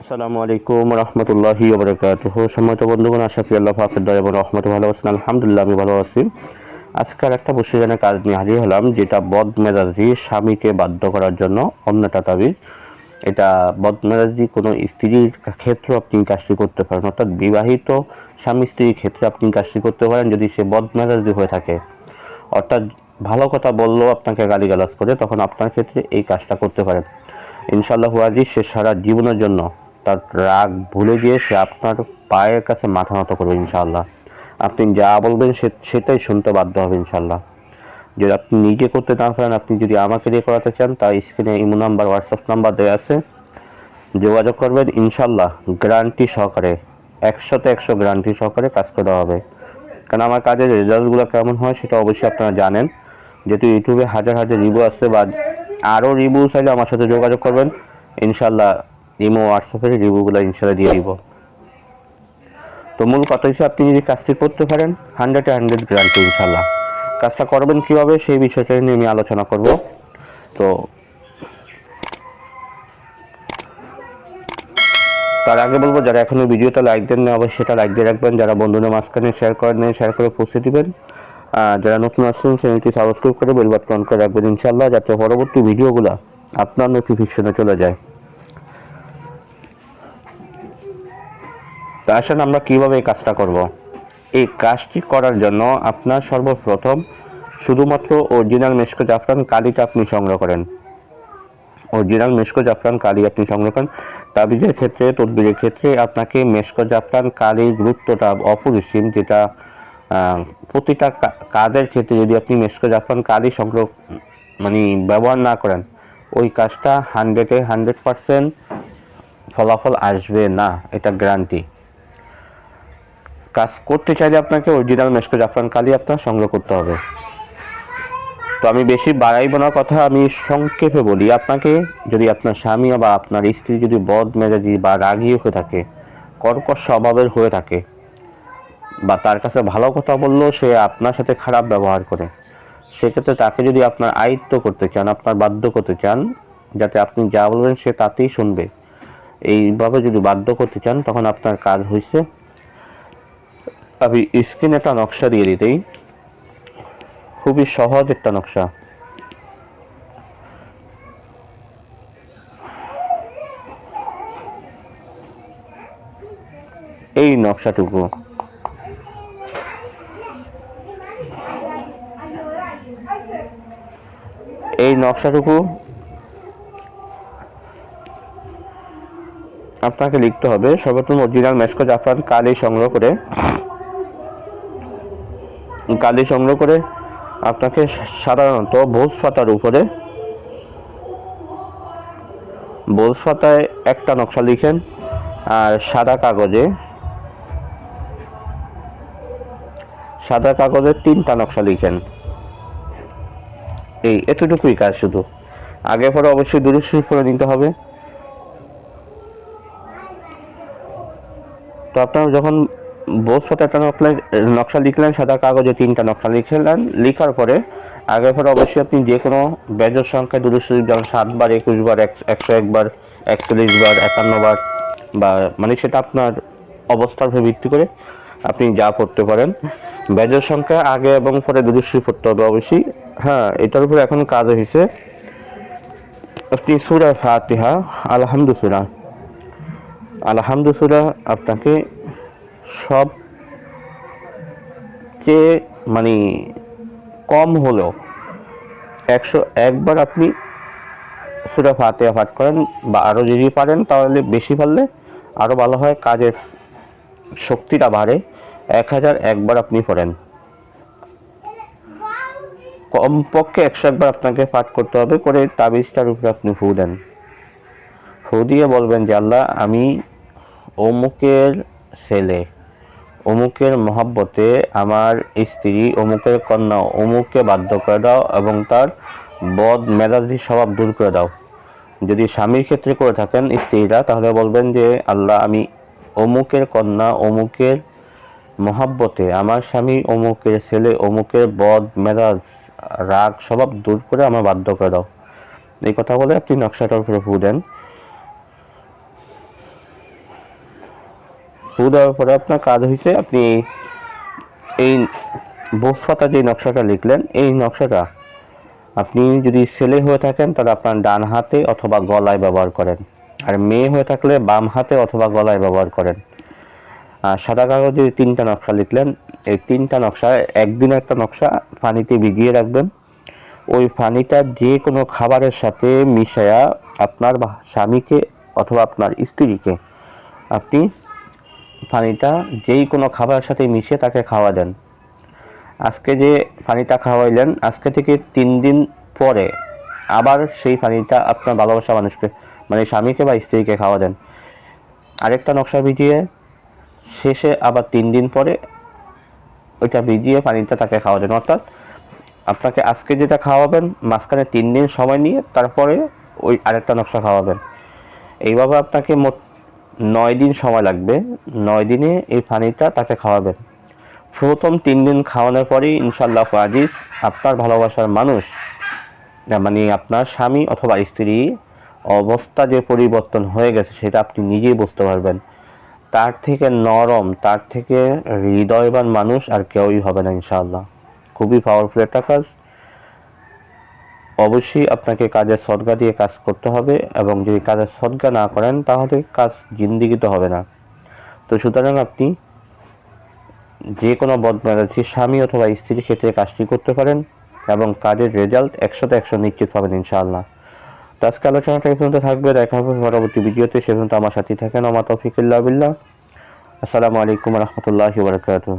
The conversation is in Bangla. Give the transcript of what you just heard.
আসসালামু আলাইকুম রহমতুল্লাহি ওবরাকাতুহ সম্মানিত বন্ধুগণ, আশা করি আল্লাহ হাফের দয়া এবং রহমত ভালো আছেন। আলহামদুলিল্লাহ, আমি ভালো আছি। আজকের একটা বসিরানের কাজ নিয়ে হাজির হলাম, যেটা বদ মেজাজি স্বামীকে বাধ্য করার জন্য অন্যটা তাবিজ। এটা বদ মেজাজি কোনো স্ত্রীর ক্ষেত্রে আপনি কাজটি করতে পারেন, অর্থাৎ বিবাহিত স্বামী স্ত্রীর ক্ষেত্রে আপনি কাজটি করতে পারেন যদি সে বদ মেজাজি হয়ে থাকে। অর্থাৎ ভালো কথা বললেও আপনাকে গালিগালাজ করে, তখন আপনার ক্ষেত্রে এই কাজটা করতে পারেন। ইনশাল্লাহ আজি সে সারা জীবনের জন্য তার রাগ ভুলে গিয়ে সে আপনার পায়ের কাছে মাথা নত করবে ইনশাল্লাহ আপনি যা বলবেন সে, সেটাই শুনতে বাধ্য হবে ইনশাল্লাহ যদি আপনি নিজে করতে না পারেন, আপনি যদি আমাকে দিয়ে করাতে চান তা স্ক্রিনে ইমো নাম্বার, হোয়াটসঅ্যাপ নাম্বার দেওয়া আছে। যোগাযোগ করবেন ইনশাল্লাহ গ্যারান্টি সহকারে, একশোতে একশো গ্যারান্টি সহকারে কাজ করা হবে। কারণ আমার কাজের রেজাল্টগুলো কেমন হয়, সেটা অবশ্যই আপনারা জানেন। যেহেতু ইউটিউবে হাজার হাজার রিভিউ আসছে বা আরও রিভিউ চাইলে আমার সাথে যোগাযোগ করবেন। ইনশাল্লাহ ইমো হোয়াটসঅ্যাপের রিভিউগুলো ইনশাল্লাহ দিয়ে দিব। তো মূল কথা হিসেবে আপনি যদি কাজটি করতে পারেন হান্ড্রেডে হান্ড্রেড গ্যারান্টি ইনশাল্লাহ কাজটা করবেন কীভাবে সেই বিষয়টা নিয়ে আমি আলোচনা করব। তো তার আগে বলব, যারা এখনও ভিডিওটা লাইক দেন না অবশ্যই সেটা লাইক দিয়ে রাখবেন। যারা বন্ধুদের মাঝখানে শেয়ার করেন শেয়ার করে পৌঁছে দিবেন। যারা নতুন আসছেন, চ্যানেলটি সাবস্ক্রাইব করে বেল বাটন অন করে রাখবেন। ইনশাল্লাহ যাতে পরবর্তী ভিডিওগুলো আপনার নোটিফিকেশনে চলে যায়। তা আসেন আমরা কীভাবে এই কাজটা করব? এই কাজটি করার জন্য আপনার সর্বপ্রথম শুধুমাত্র অরিজিনাল মেসকো জাফরান কালিটা আপনি সংগ্রহ করেন। অরিজিনাল মেসকো জাফরান কালি আপনি সংগ্রহ করেন। তাবিজের ক্ষেত্রে, তদবিরের ক্ষেত্রে আপনাকে মেসকো জাফরান কালির গুরুত্বটা অপরিসীম, যেটা প্রতিটা কাজের ক্ষেত্রে যদি আপনি মেসকো জাফরান কালি সংগ্রহ মানে ব্যবহার না করেন, ওই কাজটা হান্ড্রেডে হান্ড্রেড পার্সেন্ট ফলাফল আসবে না, এটা গ্যারান্টি কাজ করতে চাইলে আপনাকে অরিজিনাল মেসকো জাফরান কালি আপনার সংগ্রহ করতে হবে। তো আমি বেশি বাড়াইব না কথা, আমি সংক্ষেপে বলি, আপনাকে যদি আপনার স্বামী বা আপনার স্ত্রী যদি বদ মেজাজি বা রাগী হয়ে থাকে, কর্কশ স্বভাবের হয়ে থাকে বা তার কাছে ভালো কথা বললেও সে আপনার সাথে খারাপ ব্যবহার করে। সেক্ষেত্রে তাকে যদি আপনার আয়ত্ত করতে চান, আপনার বাধ্য করতে চান, যাতে আপনি যা বলবেন সে তাতেই শুনবে। এইভাবে যদি বাধ্য করতে চান, তখন আপনার কাজ হয়েছে আমি স্ক্রিনে একটা নকশা দিয়ে দিতেই খুবই সহজ একটা নকশা। এই নকশাটুকু। এই নকশাটুকু আপনাকে লিখতে হবে। সর্বপ্রথম অরিজিনাল মেসকো জাফরান কালি সংগ্রহ করে, কালি সংগ্রহ করে আপনাকে সাধারণত ভোজ পাতার উপরে ভোজ পাতায় একটা নকশা লিখেন আর সাদা কাগজে সাদা কাগজে তিনটা নকশা লিখেন। এই, এতটুকুই কাজ শুধু। আগে পরে অবশ্যই দুরুশ্বর করে নিতে হবে। তো আপনার যখন বোস পাতা একটা নকশা নকশা লিখলেন, সাদা কাগজে তিনটা নকশা লিখলেন, লিখার পরে আগে পরে অবশ্যই আপনি যে কোনো বেজর সংখ্যায় দুরুশ্বর যেমন সাতবার একুশ বার, এক- একশো একবার একচল্লিশ বার, একান্ন বার বা মানে সেটা আপনার অবস্থার উপর ভিত্তি করে আপনি যা পড়তে পারেন। বেজর সংখ্যা আগে এবং পরে দুরুশ্বর পড়তে হবে অবশ্যই। হ্যাঁ এটার উপর এখন কাজ হয়েছে আপনি সুরা ফাতিহা, আলহামদু সুরা। আলহামদু সুরা আপনাকে সব চেয়ে মানে কম হলেও একশো একবার আপনি সুরা ফাতিহা পাঠ করেন বা আরও যদি পারেন তাহলে বেশি পারলে আরও ভালো হয়, কাজের শক্তিটা বাড়ে। এক হাজার একবার আপনি পড়েন। কমপক্ষে একশো একবার আপনাকে পাঠ করতে হবে, করে তাবিজটার উপরে আপনি ফু দেন। ফু দিয়ে বলবেন যে, আল্লাহ, আমি অমুকের ছেলে, অমুকের মহাব্বতে আমার স্ত্রী, অমুকের কন্যা, অমুককে বাধ্য করে দাও এবং তার বদ মেজাজি স্বভাব দূর করে দাও। যদি স্বামীর ক্ষেত্রে করে থাকেন স্ত্রীরা, তাহলে বলবেন যে, আল্লাহ, আমি অমুকের কন্যা, অমুকের মহাব্বতে আমার স্বামী, অমুকের ছেলে, অমুকের বদ মেজাজ রাগ, স্বভাব দূর করে আমার বাধ্য করে দাও। এই কথা বলে আপনি নকশাটার উপরে ফু দেন। ফু দেওয়ার পরে আপনার কাজ হয়েছে আপনি এই বসফাতা যে নকশাটা লিখলেন, এই নকশাটা আপনি যদি ছেলে হয়ে থাকেন তাহলে আপনার ডান হাতে অথবা গলায় ব্যবহার করেন। আর মেয়ে হয়ে থাকলে বাম হাতে অথবা গলায় ব্যবহার করেন। আর সাদা কাগজে তিনটা নকশা লিখলেন এই তিনটা নকশা, একদিন একটা নকশা পানিতে ভিজিয়ে রাখবেন। ওই পানিটা যে কোনো খাবারের সাথে মিশায়া আপনার স্বামীকে অথবা আপনার স্ত্রীকে আপনি পানিটা যেই কোনো খাবারের সাথে মিশিয়ে তাকে খাওয়া দেন। আজকে যে পানিটা খাওয়াইলেন, আজকে থেকে তিন দিন পরে আবার সেই পানিটা আপনার ভালোবাসা মানুষকে মানে স্বামীকে বা স্ত্রীকে খাওয়া দেন। আরেকটা নকশা ভিজিয়ে শেষে আবার তিন দিন পরে ওইটা ভিজিয়ে পানিটা তাকে খাওয়াবেন অর্থাৎ আপনাকে আজকে যেটা খাওয়াবেন, মাঝখানে তিন দিন সময় নিয়ে তারপরে ওই আরেকটা নকশা খাওয়াবেন। এইভাবে আপনাকে মোট নয় দিন সময় লাগবে, নয় দিনে এই পানিটা তাকে খাওয়াবেন। প্রথম তিন দিন খাওয়ানোর পরেই ইনশাল্লাহ আজিজ আপনার ভালোবাসার মানুষ মানে আপনার স্বামী অথবা স্ত্রী, অবস্থা যে পরিবর্তন হয়ে গেছে সেটা আপনি নিজেই বুঝতে পারবেন। তার থেকে নরম, তার থেকে হৃদয়বান মানুষ আর কেউই হবে না, ইনশাআল্লাহ। খুবই পাওয়ারফুল একটা কাজ। অবশ্যই আপনাকে কাজের সদগা দিয়ে কাজ করতে হবে এবং যদি কাজের সদগা না করেন, তাহলে কাজ জিন্দিগিতে হবে না। তো সুতরাং আপনি যে কোনো বদমেজাজি স্বামী অথবা স্ত্রীর ক্ষেত্রে কাজটি করতে পারেন এবং কাজের রেজাল্ট একশোতে একশো নিশ্চিত পাবেন, ইনশাআল্লাহ। তো আজকে আলোচনাটা এই পর্যন্ত থাকবে, দেখা হবে পরবর্তী ভিডিওতে। সে আমার সাথে থাকেন আমার তফিকুল্লাহ আসসালামু আলাইকুম রহমতুল্লাহ বারকাতুহ।